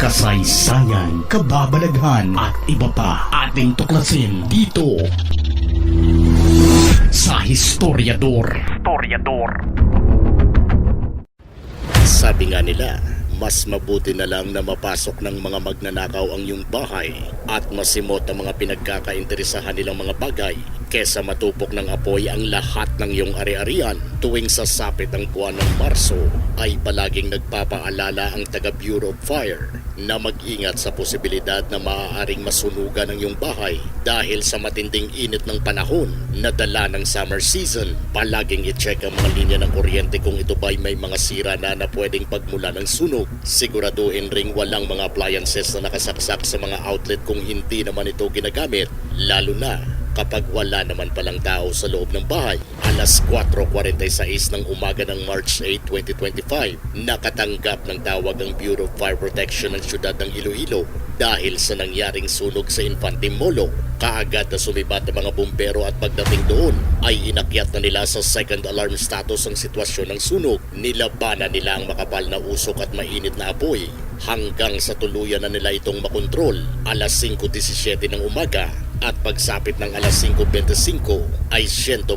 kasaysayan, kababalaghan at iba pa ating tuklasin dito sa Historiador. Historiador. Sabi nga nila, mas mabuti na lang na mapasok ng mga magnanakaw ang iyong bahay at masimot ang mga pinagkakainteresahan nilang mga bagay kesa matupok ng apoy ang lahat ng iyong ari-arian tuwing sasapit ang buwan ng Marso ay palaging nagpapaalala ang taga Bureau of Fire na mag-ingat sa posibilidad na maaaring masunugan ang iyong bahay dahil sa matinding init ng panahon na dala ng summer season. Palaging i-check ang mga linya ng kuryente kung ito ba'y may mga sira na na pwedeng pagmula ng sunog. Siguraduhin ring walang mga appliances na nakasaksak sa mga outlet kung hindi naman ito ginagamit, lalo na kapag wala naman palang tao sa loob ng bahay. Alas 4.46 ng umaga ng March 8, 2025, nakatanggap ng tawag ang Bureau of Fire Protection ng siyudad ng Iloilo dahil sa nangyaring sunog sa Infante Molo. Kaagad na sumibat ang mga bumbero at pagdating doon ay inakyat na nila sa second alarm status ang sitwasyon ng sunog. Nilabanan nila ang makapal na usok at mainit na apoy hanggang sa tuluyan na nila itong makontrol alas 5.17 ng umaga at pagsapit ng alas 5.25 ay 100%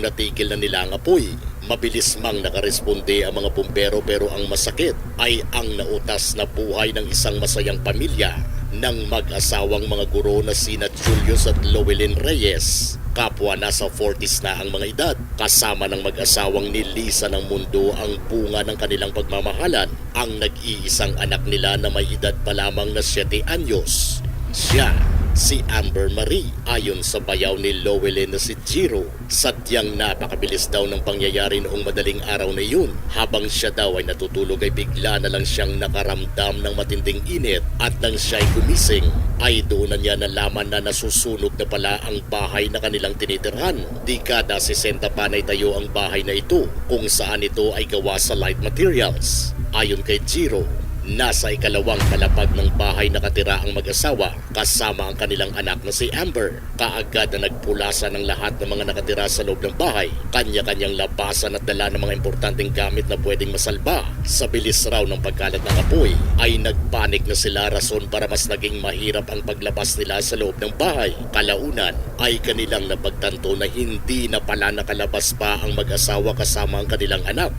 natigil na nila ang apoy. Mabilis mang nakaresponde ang mga bumbero pero ang masakit ay ang nautas na buhay ng isang masayang pamilya ng mag-asawang mga guro na sina Julius at Llewellyn Reyes. Kapwa nasa 40s na ang mga edad. Kasama ng mag-asawang nilisa ng mundo ang bunga ng kanilang pagmamahalan. Ang nag-iisang anak nila na may edad pa lamang na 7 anyos. Siya si Amber Marie ayon sa bayaw ni Llewellyn na si Jiro. Sadyang napakabilis daw ng pangyayari noong madaling araw na yun. Habang siya daw ay natutulog ay bigla na lang siyang nakaramdam ng matinding init at nang siya'y gumising ay doon na niya nalaman na nasusunog na pala ang bahay na kanilang tinitirhan. Dekada 60 panay tayo ang bahay na ito kung saan ito ay gawa sa light materials. Ayon kay Jiro, Nasa ikalawang palapag ng bahay nakatira ang mag-asawa kasama ang kanilang anak na si Amber. Kaagad na nagpulasan ng lahat ng mga nakatira sa loob ng bahay. Kanya-kanyang labasan at dala ng mga importanteng gamit na pwedeng masalba. Sa bilis raw ng pagkalat ng apoy ay nagpanik na sila rason para mas naging mahirap ang paglabas nila sa loob ng bahay. Kalaunan ay kanilang napagtanto na hindi na pala nakalabas pa ang mag-asawa kasama ang kanilang anak.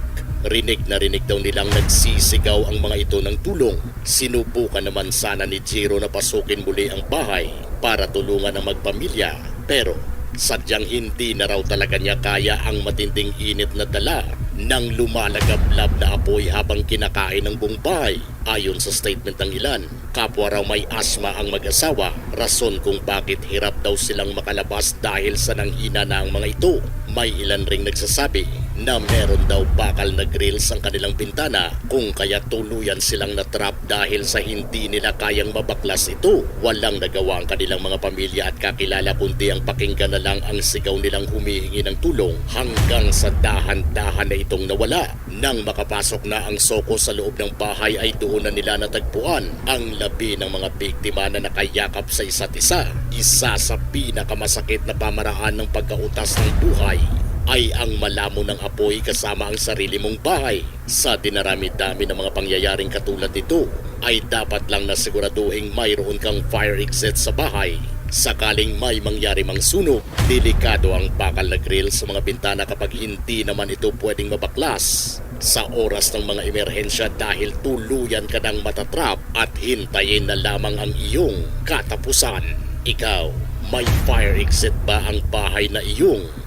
Rinig na rinig daw nilang nagsisigaw ang mga ito ng tulong. Sinubukan naman sana ni Jiro na pasukin muli ang bahay para tulungan ang magpamilya. Pero sadyang hindi na raw talaga niya kaya ang matinding init na dala ng lumalagablab na apoy habang kinakain ng buong bahay. Ayon sa statement ng ilan, kapwa raw may asma ang mag-asawa, rason kung bakit hirap daw silang makalabas dahil sa nanghina na ang mga ito. May ilan ring nagsasabi na meron daw bakal na grills ang kanilang bintana kung kaya tuluyan silang natrap dahil sa hindi nila kayang mabaklas ito. Walang nagawa ang kanilang mga pamilya at kakilala kundi ang pakinggan na lang ang sigaw nilang humihingi ng tulong hanggang sa dahan-dahan na itong nawala. Nang makapasok na ang soko sa loob ng bahay ay doon na nila natagpuan ang labi ng mga biktima na nakayakap sa isa't isa. Isa sa pinakamasakit na pamaraan ng pagkautas ng buhay ay ang malamo ng apoy kasama ang sarili mong bahay. Sa dinarami-dami ng mga pangyayaring katulad nito, ay dapat lang na siguraduhin mayroon kang fire exit sa bahay. Sakaling may mangyari mang sunog, delikado ang bakal na grill sa mga bintana kapag hindi naman ito pwedeng mabaklas. Sa oras ng mga emerhensya dahil tuluyan ka ng matatrap at hintayin na lamang ang iyong katapusan. Ikaw, may fire exit ba ang bahay na iyong